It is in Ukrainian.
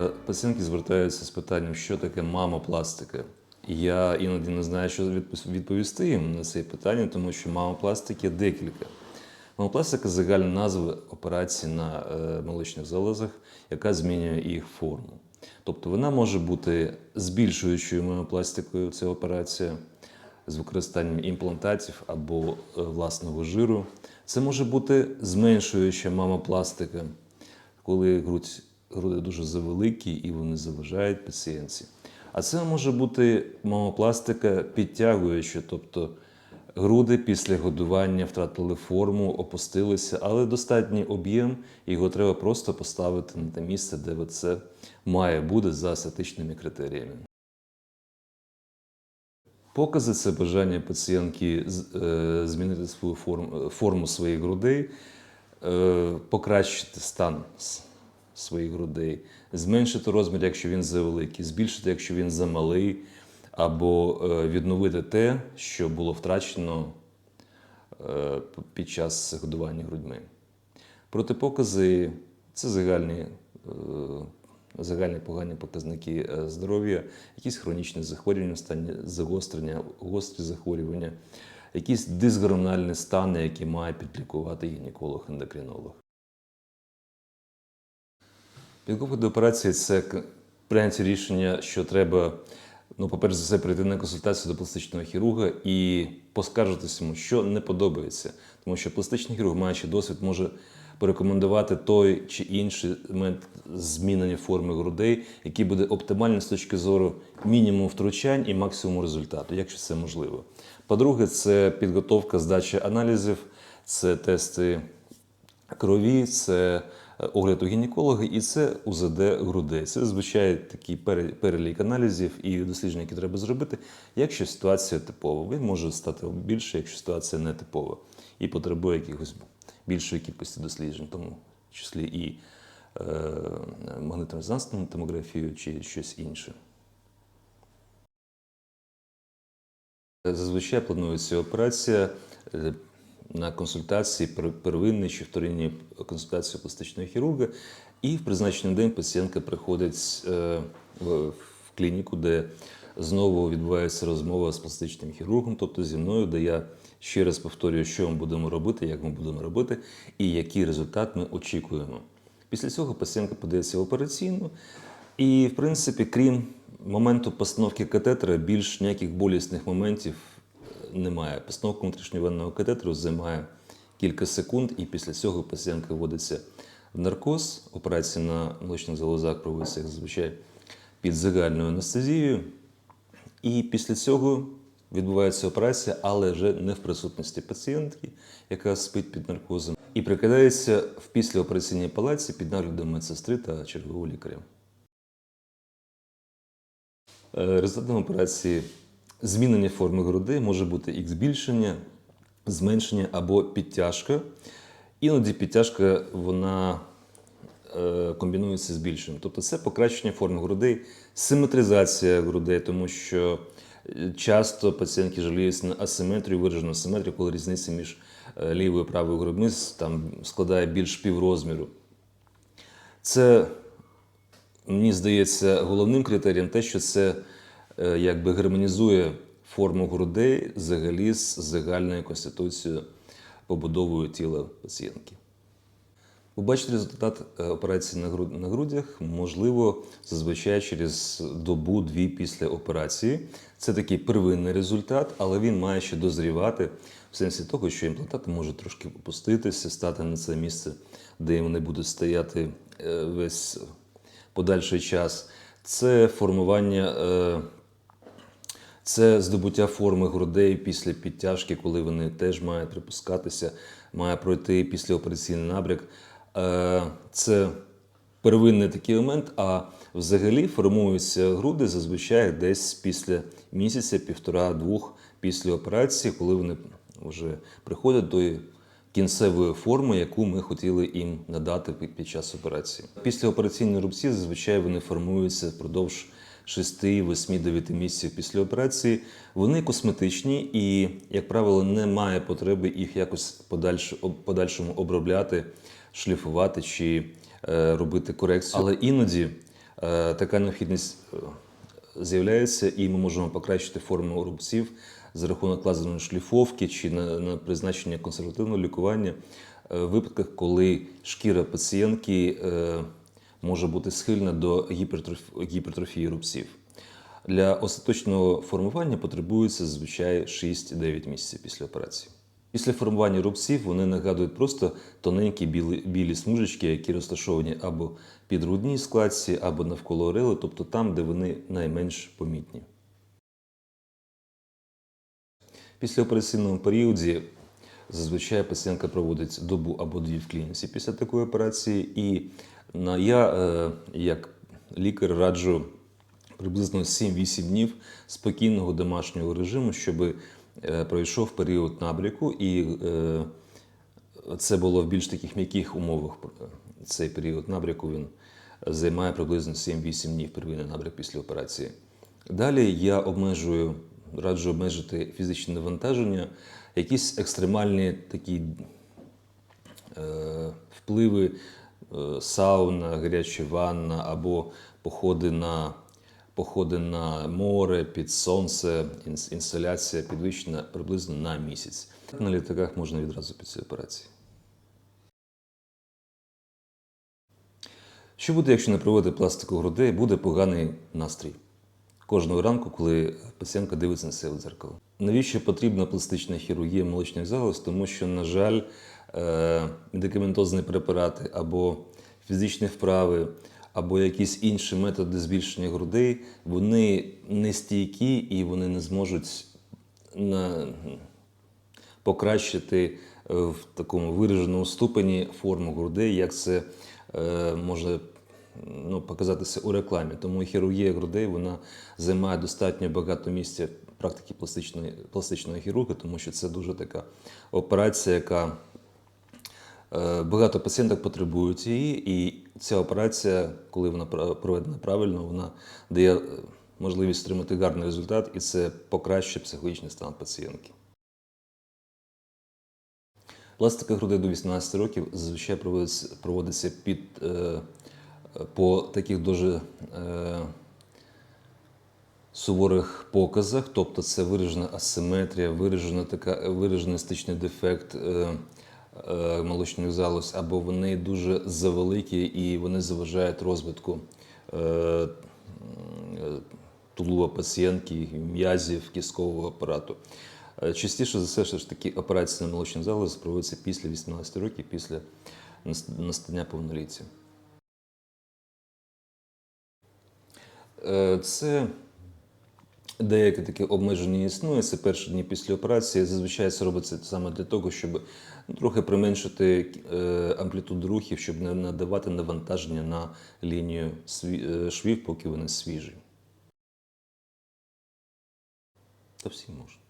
Е, Пацієнтки звертаються з питанням, що таке мамопластика. Я іноді не знаю, що відповісти їм на це питання, тому що мамопластики декілька. Мамопластика загальна назва операції на е, молочних залозах, яка змінює їх форму. Тобто вона може бути збільшуючою мамопластикою, це операція з використанням імплантатів або е, власного жиру. Це може бути зменшуюча мамопластика, коли грудь, груди дуже завеликі і вони заважають пацієнтці. А це може бути мамопластика підтягуюча, тобто груди після годування втратили форму, опустилися, але достатній об'єм, його треба просто поставити на те місце, де це має бути за естетичними критеріями. Покази це бажання пацієнтки е, змінити свою форму, форму своїх грудей, е, покращити стан своїх грудей, зменшити розмір, якщо він завеликий, збільшити, якщо він замалий, або е, відновити те, що було втрачено е, під час годування грудьми. Протипокази це загальні, е, загальні погані показники здоров'я, якісь хронічні захворювання, стані загострення, гострі захворювання, якісь дисгормональні стани, які має підлікувати гінеколог-ендокринолог. Підготовка до операції це прийняття рішення, що треба, ну, по-перше, за все, прийти на консультацію до пластичного хірурга і поскаржитися йому, що не подобається. Тому що пластичний хірург, маючи досвід, може порекомендувати той чи інший метод змінення форми грудей, який буде оптимальним з точки зору мінімуму втручань і максимуму результату, якщо це можливо. По-друге, це підготовка здачі аналізів, це тести крові, це е, огляд у гінеколога і це УЗД грудей. Це зазвичай такий перелік аналізів і досліджень, які треба зробити, якщо ситуація типова. Він може стати більше, якщо ситуація не типова і потребує якихось більшої кількості досліджень, в тому числі і е, магнитно-резонансну томографію чи щось інше. Зазвичай планується операція е, на консультації пер- первинній чи вторинній консультації пластичного хірурга, і в призначений день пацієнтка приходить е, в клініку, де знову відбувається розмова з пластичним хірургом, тобто зі мною, де я ще раз повторюю, що ми будемо робити, як ми будемо робити, і який результат ми очікуємо. Після цього пацієнтка подається в операційну, і, в принципі, крім моменту постановки катетера, більш ніяких болісних моментів немає. Постановка внутрішньовенного катетеру займає кілька секунд, і після цього пацієнтка вводиться в наркоз. Операція на молочних залозах проводиться як зазвичай під загальною анестезією. І після цього відбувається операція, але вже не в присутності пацієнтки, яка спить під наркозом, і прикидається в післяопераційній палаці під наглядом медсестри та чергового лікаря. Е, Результатом операції змінення форми грудей може бути їх збільшення, зменшення або підтяжка. Іноді підтяжка вона е, комбінується з більшим. Тобто це покращення форми грудей, симетризація грудей, тому що е, часто пацієнтки жаліються на асиметрію, виражену асиметрію, коли різниця між е, лівою і правою грудьми там складає більш піврозміру. Це мені здається, головним критерієм те, що це якби гармонізує форму грудей взагалі з загальною конституцією побудовою тіла пацієнтки. Побачити результат е, операції на грудях можливо зазвичай через добу-дві після операції. Це такий первинний результат, але він має ще дозрівати в сенсі того, що імплантати можуть трошки опуститися, стати на це місце, де вони будуть стояти е, весь подальший час. Це формування. Це здобуття форми грудей після підтяжки, коли вони теж мають припускатися, має пройти післяопераційний набряк. Е, Це первинний такий момент, а взагалі формуються груди зазвичай десь після місяця, півтора-двох після операції, коли вони вже приходять до кінцевої форми, яку ми хотіли їм надати під час операції. Після операційної рубці зазвичай вони формуються впродовж 6, 8, 9 місяців після операції. Вони косметичні і, як правило, немає потреби їх якось подальш, подальшому обробляти, шліфувати чи е, робити корекцію. Але іноді е, така необхідність е, з'являється, і ми можемо покращити форму рубців за рахунок лазерної шліфовки чи на, на призначення консервативного лікування в випадках, коли шкіра пацієнтки може бути схильна до гіпертроф- гіпертрофії рубців. Для остаточного формування потребується зазвичай 6-9 місяців після операції. Після формування рубців вони нагадують просто тоненькі білі, білі смужечки, які розташовані або під грудній складці, або навколо орели, тобто там, де вони найменш помітні. Після операційному періоді зазвичай пацієнтка проводить добу або дві в клініці після такої операції. І я, е, як лікар, раджу приблизно 7-8 днів спокійного домашнього режиму, щоб е, пройшов період набряку, і е, це було в більш таких м'яких умовах. Цей період набряку він займає приблизно 7-8 днів первинний набряк після операції. Далі я обмежую, раджу обмежити фізичне навантаження, якісь екстремальні такі е, впливи сауна, гаряча ванна або походи на, походи на море, під сонце, інс- інсталяція підвищена приблизно на місяць. На літаках можна відразу після операції. Що буде, якщо не проводити пластику грудей, буде поганий настрій. Кожного ранку, коли пацієнтка дивиться на себе в дзеркало. Навіщо потрібна пластична хірургія молочних залоз? Тому що, на жаль, е, медикаментозні препарати або фізичні вправи, або якісь інші методи збільшення грудей, вони не стійкі і вони не зможуть на, покращити е, в такому вираженому ступені форму грудей, як це е, може ну, показатися у рекламі. Тому хірургія грудей вона займає достатньо багато місця в практиці пластичної, пластичної хірурги, тому що це дуже така операція, яка е, багато пацієнток потребують її, і ця операція, коли вона проведена правильно, вона дає е, можливість отримати гарний результат, і це покращує психологічний стан пацієнтки. Пластика грудей до 18 років зазвичай проводиться, під, е, по таких дуже е, суворих показах, тобто це виражена асиметрія, виражена така, виражений естетичний дефект е, молочних залоз, або вони дуже завеликі і вони заважають розвитку е, е, тулуба пацієнтки, м'язів, кісткового апарату. Частіше за все, ж таки операції на молочний залоз проводяться після 18 років, після настання повноліття. Це деякі такі обмеження існує. Це перші дні після операції. Зазвичай це робиться саме для того, щоб ну, трохи применшити е, амплітуду рухів, щоб не надавати навантаження на лінію е, швів, поки вони свіжі. Та всі можуть.